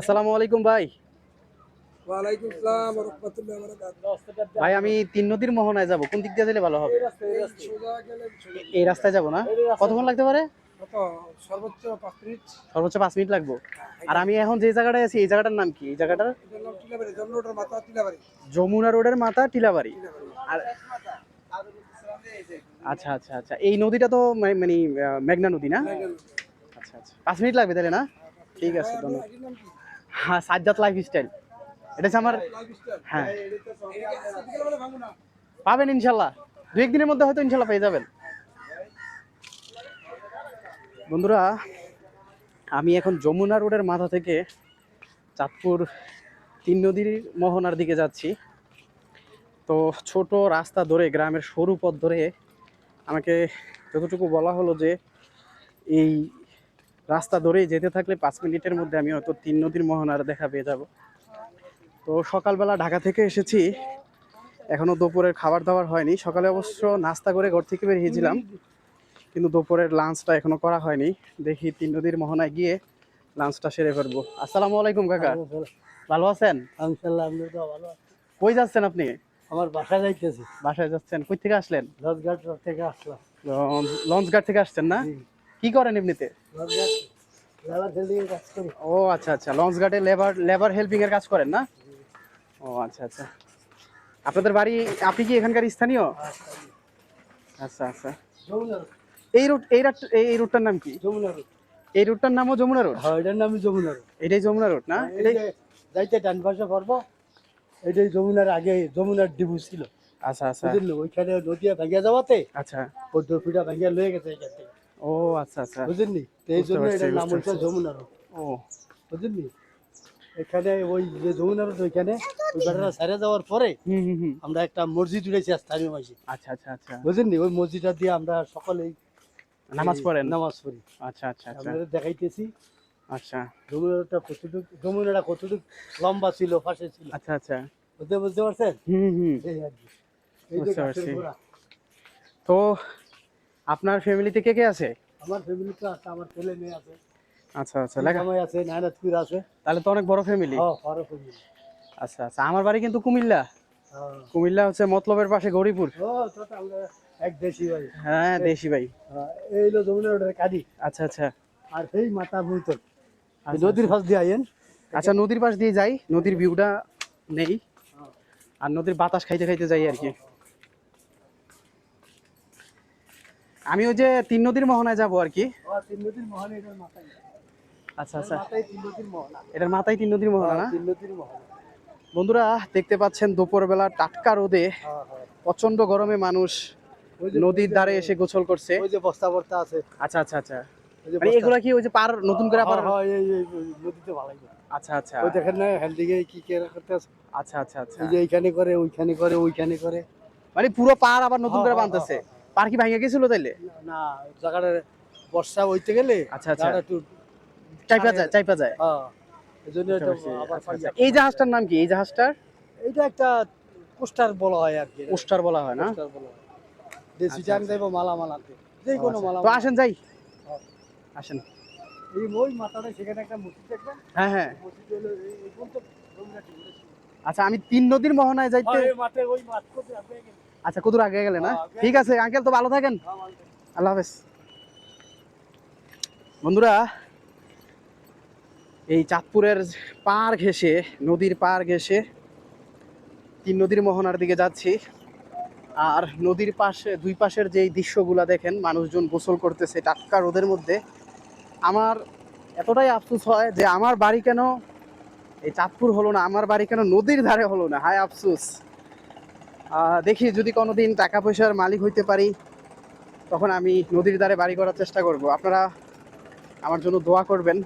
আসসালামু আলাইকুম ভাই। ওয়ালাইকুম আসসালাম রহমতুল্লাহ বারাকাতুহু। ভাই আমি তিন নদীর মোহনায় যাব। কোন দিক দিয়ে গেলে ভালো হবে? এই রাস্তায় যাব। না? কতক্ষণ লাগতে পারে? কত? সর্বোচ্চ পাঁচ মিনিট। সর্বোচ্চ পাঁচ মিনিট লাগবে। আর আমি এখন যে জায়গাটায় আছি এই জায়গাটার নাম কি? এই জায়গাটার? যমুনা রোডের মাথা টিলাবাড়ি। আর আচ্ছা আচ্ছা আচ্ছা। এই নদীটা তো মানে মেঘনা নদী না? আচ্ছা আচ্ছা। পাঁচ মিনিট লাগবে তাহলে না? ঠিক আছে ধন্যবাদ। নাম কি? হ্যাঁ সাজ্জাদ লাইফ স্টাইল এটা হচ্ছে আমার হ্যাঁ। পাবেন ইনশাল্লাহ। দু একদিনের মধ্যে হয়তো ইনশাল্লাহ পেয়ে যাবেন। বন্ধুরা, আমি এখন যমুনা রোডের মাথা থেকে চাঁদপুর তিন নদীর মোহনার দিকে যাচ্ছি। তো ছোট রাস্তা ধরে, গ্রামের সরু পথ ধরে আমাকে যতটুকু বলা হলো যে এই রাস্তা ধরেই যেতে থাকলে পাঁচ মিনিটের মধ্যে আমি হয়তো তিন নদীর মোহনার দেখা পেয়ে যাব। তো সকালবেলা ঢাকা থেকে এসেছি। এখনও দুপুরের খাবার দাবার হয়নি। সকালে অবশ্য নাস্তা করে ঘর থেকে বেরিয়েছিলাম কিন্তু দুপুরের লাঞ্চটা এখনও করা হয়নি। দেখি তিন নদীর মোহনায় গিয়ে লাঞ্চটা সেরে ফেলব। আসসালামু আলাইকুম কাকা। ভালো আছেন? ভালো কই যাচ্ছেন আপনি? আমার বাসায় যাইতেছি। বাসায় যাচ্ছেন। কই থেকে আসলেন? লজঘাট থেকে আসলাম। লঞ্চ ঘাট থেকে আসছেন না? কি করেন এমনিতে? ও আচ্ছা আচ্ছা লঞ্চ ঘাটে লেবার লেবার হেল্পিং এর কাজ করেন না? ও আচ্ছা আচ্ছা। আপনাদের বাড়ি আপনি কি এখানকার স্থানীয়? আচ্ছা আচ্ছা। যমুনা এই রুট এই রাট এই রুটটার নাম কি? যমুনা রোড এই রুটটার নামও যমুনা রোড হ্যাঁ এটার নামই যমুনা রোড এটাই যমুনা রোড না? এটাই যাইতে ডান পাশে পড়ব এটাই যমুনার আগে যমুনার ডিবু ছিল। আচ্ছা আচ্ছা। ওইখানে নদিয়া ভেঙে যাওয়াতে আচ্ছা। ওই ডোফিটা ভেঙে লয়ে গেছে এখান থেকে। ও আচ্ছা আচ্ছা। বুঝলি তো এই জন্য এটার নাম হচ্ছে যমুনা রোড ও। বুঝলি এখানে ওই যে যমুনা রোড ওইখানে ওই বেটারা ছেড়ে যাওয়ার পরে আমরা একটা মসজিদ উঠেছি স্থানীয় মাসি আচ্ছা আচ্ছা আচ্ছা। বুঝলি ওই মসজিদটা দিয়ে আমরা সকলেই নামাজ পড়েন? নামাজ পড়ি। আচ্ছা আচ্ছা আচ্ছা। আপনাদের দেখাইতেছি। আচ্ছা। যমুনাটা কতটুকু যমুনাটা কতটুকু লম্বা ছিল পাশে ছিল। আচ্ছা আচ্ছা। বুঝতে বুঝতে পারছেন? হুম হুম। এই আর কি। তো আপনার ফ্যামিলিতে কে কে আছে? আমার ফ্যামিলি তো আছে আমার ছেলে মেয়ে আছে। আচ্ছা আচ্ছা লেখা। আছে নায়নাথপুর আছে। তাহলে তো অনেক বড় ফ্যামিলি হ্যাঁ বড় ফ্যামিলি আচ্ছা আচ্ছা আমার বাড়ি কিন্তু কুমিল্লা। হ্যাঁ। কুমিল্লা হচ্ছে মতলবের পাশে গৌরীপুর। এক দেশি ভাই। হ্যাঁ দেশি ভাই। হ্যাঁ, এই হলো যমুনা রোডের কাদি আচ্ছা আচ্ছা। আর সেই মাথা বুতল আচ্ছা, নদীর পাশ দিয়ে আইন আচ্ছা নদীর পাশ দিয়ে যাই নদীর ভিউটা নেই। আর নদীর বাতাস খাইতে খাইতে যাই আর কি। আমি ওই যে তিন নদীর মোহনায় যাব আর কি। তিন নদীর মহানা এটার মাথায়। আচ্ছা আচ্ছা। এটার মাথায় তিন নদীর মোহনা। না? তিন নদীর মহানা। বন্ধুরা দেখতে পাচ্ছেন দুপুরবেলা টাটকা রোদে হ্যাঁ হ্যাঁ। প্রচণ্ড গরমে মানুষ নদীর ধারে এসে গোসল করছে। ওই যে বস্তা বস্তা আছে। আচ্ছা আচ্ছা আচ্ছা। মানে এগুলা কি ওই যে পার নতুন করে পার হ্যাঁ, হ্যাঁ, এই এই এই নদীতে ভালোই আচ্ছা আচ্ছা। ওই দেখেন না হেলদিকে কি করতে আচ্ছা আচ্ছা আচ্ছা। এই যে এইখানে করে ওইখানে করে ওইখানে করে। মানে পুরো পার আবার নতুন করে হ্যাঁ, হ্যাঁ, বানতেছে হ্যাঁ, পার কি ভাঙে গেছিল তাইলে? না জায়গাটা বর্ষা হইতে গেলে আচ্ছা, আচ্ছা। একটু চাইপা যায় চাইপা যায়। হ্যাঁ এই এটা আচ্ছা, আচ্ছা। জাহাজটার নাম কি? এই জাহাজটার? এইটা একটা কোস্টার বলা হয় আর কি। পোস্টার বলা হয় না? হয়। দেশি চান আচ্ছা। দেবো মালামাল আনতে। যে কোনো। মালামাল তো আসেন যাই। হ্যাঁ। আসেন। এই ওই মাথাটা সেখানে একটা মসজিদ দেখবেন হ্যাঁ হ্যাঁ। মসজিদ হলো এই- রবীন্দ্রনাথ ঠাকুরের আচ্ছা আমি তিন নদীর মোহনায় যাইতে হ্যাঁ, এই মাঠে ওই মাঠ করতে আপনি। আচ্ছা কদূর আগে গেলে না? হ্যাঁ, ঠিক আছে আঙ্কেল তো ভালো থাকেন। হ্যাঁ, আল্লাহ হাফেজ। বন্ধুরা এই চাঁদপুরের পার ঘেঁষে নদীর পার ঘেঁষে তিন নদীর মোহনার দিকে যাচ্ছি। আর নদীর পাশে দুই পাশের যেই দৃশ্যগুলা দেখেন মানুষজন গোসল করতেছে টাটকা রোদের মধ্যে আমার এতটাই আফসোস হয় যে আমার বাড়ি কেন এই চাঁদপুর হলো না আমার বাড়ি কেন নদীর ধারে হলো না? হায় আফসোস। দেখি যদি কোনোদিন টাকা পয়সার মালিক হইতে পারি, তখন আমি নদীর দ্বারে বাড়ি করার চেষ্টা করব। আপনারা আমার জন্য দোয়া করবেন।